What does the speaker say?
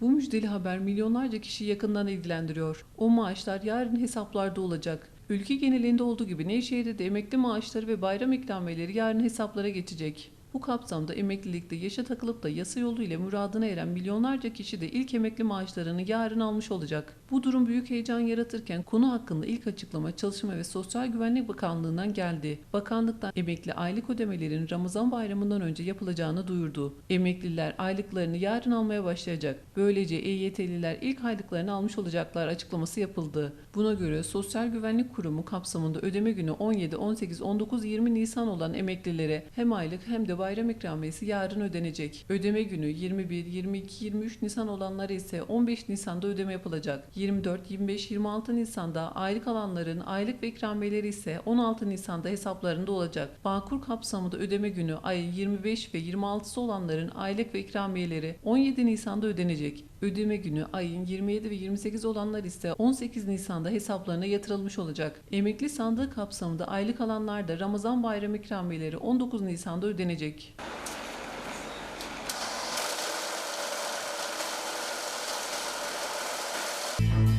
Bu müjdeli haber milyonlarca kişi yakından ilgilendiriyor. O maaşlar yarın hesaplarda olacak. Ülke genelinde olduğu gibi Nevşehir'de de emekli maaşları ve bayram ikramiyeleri yarın hesaplara geçecek. Bu kapsamda emeklilikte yaşa takılıp da yasa yoluyla muradına eren milyonlarca kişi de ilk emekli maaşlarını yarın almış olacak. Bu durum büyük heyecan yaratırken konu hakkında ilk açıklama Çalışma ve Sosyal Güvenlik Bakanlığı'ndan geldi. Bakanlıktan emekli aylık ödemelerin Ramazan bayramından önce yapılacağını duyurdu. Emekliler aylıklarını yarın almaya başlayacak. Böylece EYT'liler ilk aylıklarını almış olacaklar açıklaması yapıldı. Buna göre Sosyal Güvenlik Kurumu kapsamında ödeme günü 17, 18, 19, 20 Nisan olan emeklilere hem aylık hem de bayram ikramiyesi yarın ödenecek. Ödeme günü 21, 22, 23 Nisan olanlara ise 15 Nisan'da ödeme yapılacak. 24, 25, 26 Nisan'da aylık alanların aylık ve ikramiyeleri ise 16 Nisan'da hesaplarında olacak. Bağkur kapsamında ödeme günü ayın 25 ve 26'sı olanların aylık ve ikramiyeleri 17 Nisan'da ödenecek. Ödeme günü ayın 27 ve 28 olanlar ise 18 Nisan'da hesaplarına yatırılmış olacak. Emekli sandığı kapsamında aylık alanlarda Ramazan bayramı ikramiyeleri 19 Nisan'da ödenecek. Müzik